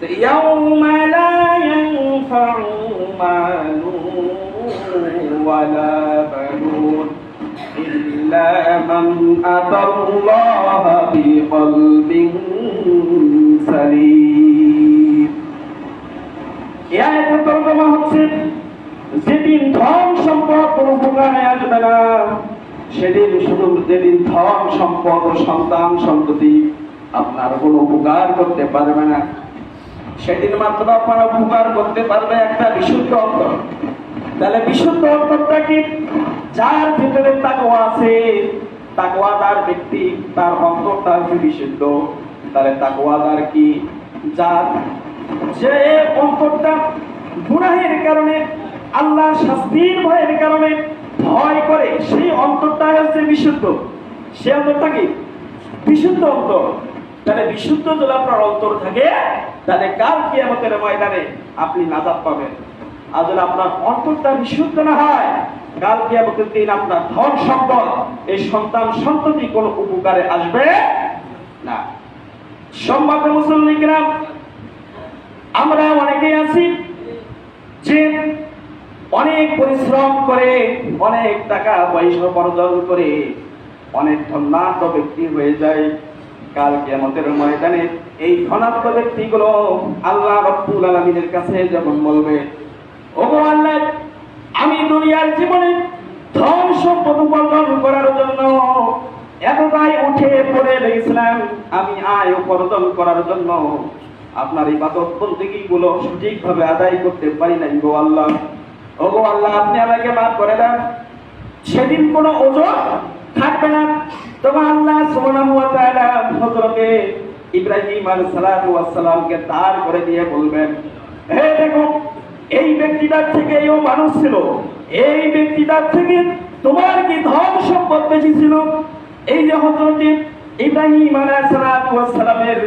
يوم لا ينفع مال ولا بنون إلا من أتى الله بقلب سليم এর আয়াতের তর্জমা হচ্ছে যেদিন ধন সম্পদ কোনো উপকারে আসবে না সেদিন শুধু যেদিন ধন সম্পদ ও সন্তান সন্ততি আপনার কোনো উপকার করতে পারবে না সেদিন মাত্র আপনার উপকার করতে পারবে একটা বিশুদ্ধ অন্তর। তাহলে বিশুদ্ধ অন্তরটা কি? যার ভিতরে তাকওয়া আছে, তাকওয়াদার ব্যক্তি তার অন্তরটা হচ্ছে বিশুদ্ধ। তাহলে তাকওয়াদার কি? যার যে অন্তরটা গুনাহের কারণে আল্লাহ শাস্তির ভয়ের কারণে ভয় করে, সেই অন্তরটা হচ্ছে বিশুদ্ধ। সে অন্তরটা কি? বিশুদ্ধ অন্তর। তাহলে বিশুদ্ধ যদি আপনার অন্তর থাকে, তাহলে কাল কি আমাদের ময়দানে আপনি নাজাদ পাবেন। আর আপনার অন্তরটা বিশুদ্ধ না হয়, কাল কি আমাদের দিন আপনার ধন সম্পদ, এই সন্তান সন্ততি কোন উপকারে আসবে না। সম্মানিত মুসলিমরা আমরা অনেকেই আছি যে অনেক পরিশ্রম করে, অনেক টাকা পয়সা উপার্জন করে, অনেক ধনাত্ম ব্যক্তি হয়ে যায়। কাল ময়দানে এই ধনাত্ম ব্যক্তিগুলো আল্লাহ রব্বুল আলমিনের কাছে যখন বলবে আল্লাহ, আমি দুনিয়ার জীবনে ধন সম্পদ উপার্জন করার জন্য এতটাই উঠে পড়ে লেগেছিলাম আমি আয় উপার্জন করার জন্য। আপনার এই ইবাদত বন্দেগী গুলো সঠিকভাবে আদায় করতে পারি নাই গো আল্লাহ। ও গো আল্লাহ, আপনি আমাকে মাফ করে দেন। সেদিন কোনো ওজন থাকবে না। তবে আল্লাহ সুবহানাহু ওয়া ইব্রাহিম ওয়াস সালামকে দাঁড় করে দিয়ে বলবেন, হে দেখো, এই ব্যক্তিটার থেকে ও মানুষ ছিল। এই ব্যক্তিটার থেকে তোমার কি ধন সম্পদ বেশি ছিল? এই যে হযরতে ইব্রাহিম আলাইহিস সালাতু ওয়াস সালামের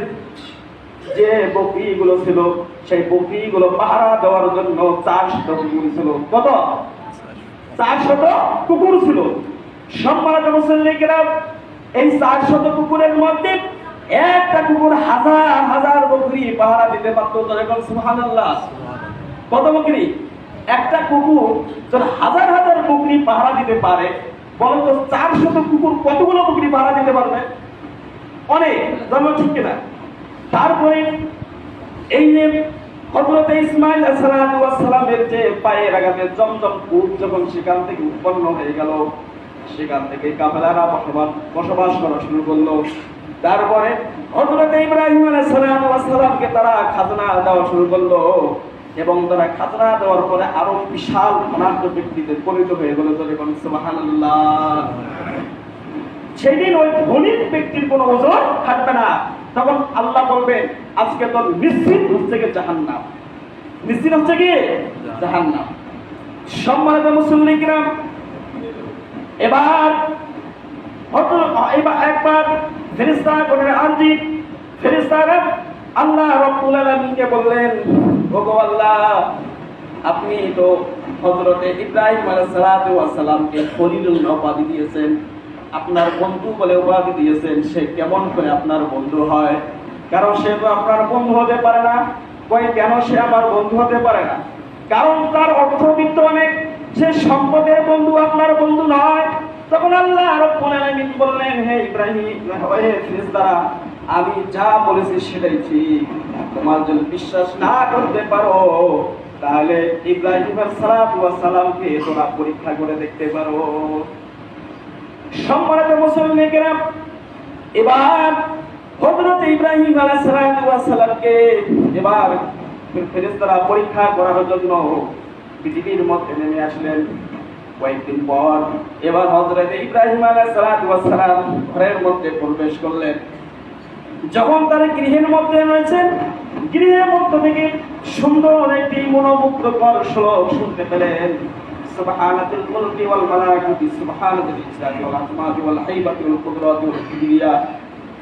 যে বকরিগুলো ছিল, সেই বকরিগুলো পাহারা দেওয়ার জন্য চারশত কুকুর ছিল। কত? চারশত কুকুর ছিল। সম্মানিত মুসল্লিকেরা, এই চারশত কুকুরের মধ্যে একটা কুকুর হাজার হাজার বকরি পাহারা দিতে পারতো যখন সুবহানাল্লাহ। কত বকরি? একটা কুকুর যখন হাজার হাজার বকরি পাহারা দিতে পারে বলো তো চারশত কুকুর কতগুলো বকরি পাহারা দিতে পারবে? অনেক, জন্ম ঠিক কিনা? তারপরে এই যে হজরত ইসমাইল সালামের যে পায়ের আঘাতে জমজম কূপ যখন সেখান থেকে উৎপন্ন হয়ে গেল, সেখান থেকে কাফেলারা বসবাস বসবাস করা শুরু করল। তারপরে হজরত ইব্রাহিম সালামকে তারা খাজনা দেওয়া শুরু করল এবং তারা খাজনা দেওয়ার পরে আরও বিশাল ধনাঢ্য ব্যক্তিতে পরিণত হয়ে গেল সেদিন ওই ধনিক ব্যক্তির কোনো ওজন থাকবে না। তখন আল্লাহ বলবেন, আজকে তোর নিশ্চিত হচ্ছে কি জাহান্নাম? নিশ্চিত হচ্ছে কি? জাহান্নাম। সম্মানিত মুসল্লিকরা এবার ফেরিস্তা আল্লাহ রব্বুল বললেন আপনি তো হযরতে ইব্রাহিম খলিলুল উপাধি দিয়েছেন। আপনার বন্ধু বলে উপাধি দিয়েছেন, সে কেমন করে আপনার বন্ধু হয়? কারণ সে তো আপনার বন্ধু হতে পারে না। কই কেন সে আমার বন্ধু হতে পারে না? কারণ তার অর্থবিত্ত অনেক সে সম্পদের বন্ধু, আপনার বন্ধু নয়। আলামিন বললেন, হে ইব্রাহিম হে ফেরেশতারা, আমি যা বলেছি সেটাই ঠিক। তোমার যদি বিশ্বাস না করতে পারো, তাহলে ইব্রাহিম সালামকে তোমরা পরীক্ষা করে দেখতে পারো। সম্মানিত মুসলমানেরা এবার হযরত ইব্রাহিম আলাইহিস সালামকে এবার ফেরেশতারা পরীক্ষা করার জন্য পৃথিবীর মধ্যে নেমে আসলেন। কয়েকদিন পর এবার হযরত ইব্রাহিম আলাইহিস সালাম ঘরের মধ্যে প্রবেশ করলেন যখন তারা গৃহের মধ্যে রয়েছেন গৃহের মধ্য থেকে সুন্দর একটি মনোমুগ্ধকর শ্লোক শুনতে পেলেন سبحان ذي الملك والملائكة سبحان ذي الإجلال والعظمة والهيبة والقدرة والكبرياء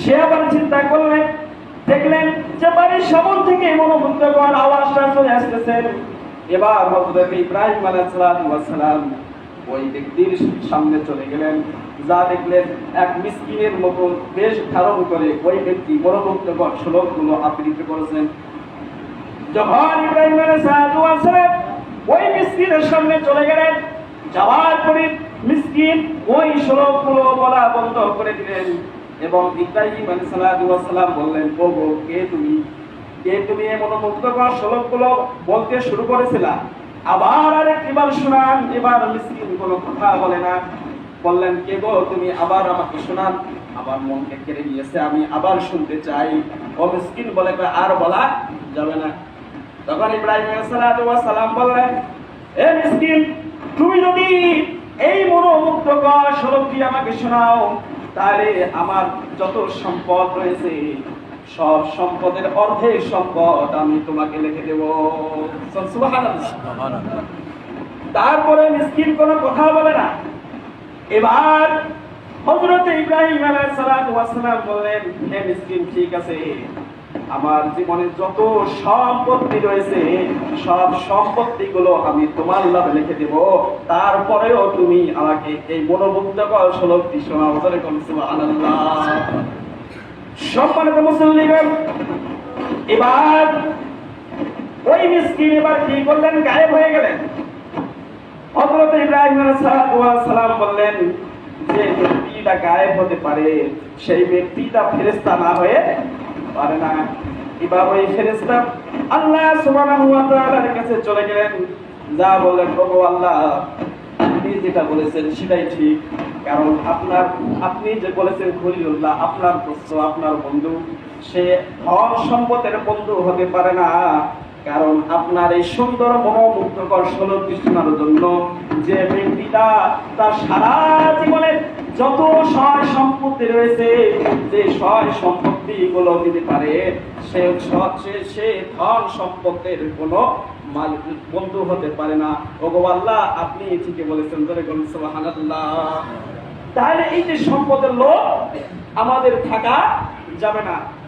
সে আবার চিন্তা করলেন, দেখলেন যে বাড়ির সামন থেকে মনোমুগ্ধকর আওয়াজটা চলে আসতেছে। এবার হযরত ইব্রাহিম আলাইহিস সালাতু ওয়াস সালাম ওই ব্যক্তির সামনে চলে গেলেন। যা দেখলেন, এক মিসকিনের মতো বেশ ধারণ করে ওই ব্যক্তি মনোমুগ্ধকর শ্লোকগুলো আবৃত্তি করেছেন। যখন ইব্রাহিম আলাইহিসসালাম ওই মিসকিনের সামনে চলে গেলেন, যাওয়ার পরে মিসকিন ওই শ্লোকগুলো বলা বন্ধ করে দিলেন। এবং ইব্রাহিম আলাইহিসসালাম বললেন ও গো কে তুমি? কে তুমি এমন মুগ্ধকর শ্লোকগুলো বলতে শুরু করেছিলা? আবার আরেকবার শোনান, এবার মিসকিন কোনো কথা বলে না। বললেন, কে গো তুমি? আবার আমাকে শোনান। আমার মনকে কেড়ে নিয়েছে, আমি আবার শুনতে চাই। ও মিসকিন বলে আর বলা যাবে না। তখন ইব্রাহিম সালাম বললেন, এ মিসকিন, তুমি যদি এই মনোমুগ্ধকর শ্লোকটি আমাকে শোনাও তাহলে আমার যত সম্পদ রয়েছে সব সম্পদের অর্ধেক সম্পদ আমি তোমাকে লিখে দেব। তারপরে মিসকিন কোনো কথা বলে না। এবার হজরত ইব্রাহিম আলাইহিস সালাম বললেন হে মিসকিন ঠিক আছে। আমার জীবনে যত সম্পত্তি রয়েছে, সব সম্পত্তিগুলো আমি তোমার নামে লিখে দেব। তারপরেও তুমি আমাকে এই মনোমুগ্ধকর শ্লোকটি শোনাও ধরে কোন সুবহানাল্লাহ সম্মানিত মুসলিম এবার ওই মিসকিন এবার কি করলেন? গায়েব হয়ে গেলেন। হযরত ইব্রাহিম সালাম বললেন যে, ব্যক্তিটা গায়েব হতে পারে, সেই ব্যক্তিটা ফেরেস্তা না হয়ে পারে না। আল্লাহ সুবহানাহু ওয়া তাআলার কাছে চলে গেলেন। যা বললেন প্রভু আল্লাহ, আপনি যেটা বলেছেন সেটাই ঠিক। কারণ আপনার, আপনি যে বলেছেন খলিলুল্লাহ, আপনার আপনার বন্ধু, সে ধন সম্পদের বন্ধু হতে পারে না। কারণ আপনার এই সুন্দর মনোমুগ্ধকর ষোলটি শোনার জন্য যে ব্যক্তিটা তার সারা জীবনের যত সয় সম্পত্তি রয়েছে, যে সয় সম্পত্তি গুলো দিতে পারে, সে স- ধন সম্পত্তির কোনো মালিক, বন্ধু হতে পারে না। ওগো আপনি ঠিকই বলেছেন, ধরে বলুন তাহলে এই যে সম্পদের লোক আমাদের থাকা যাবে না।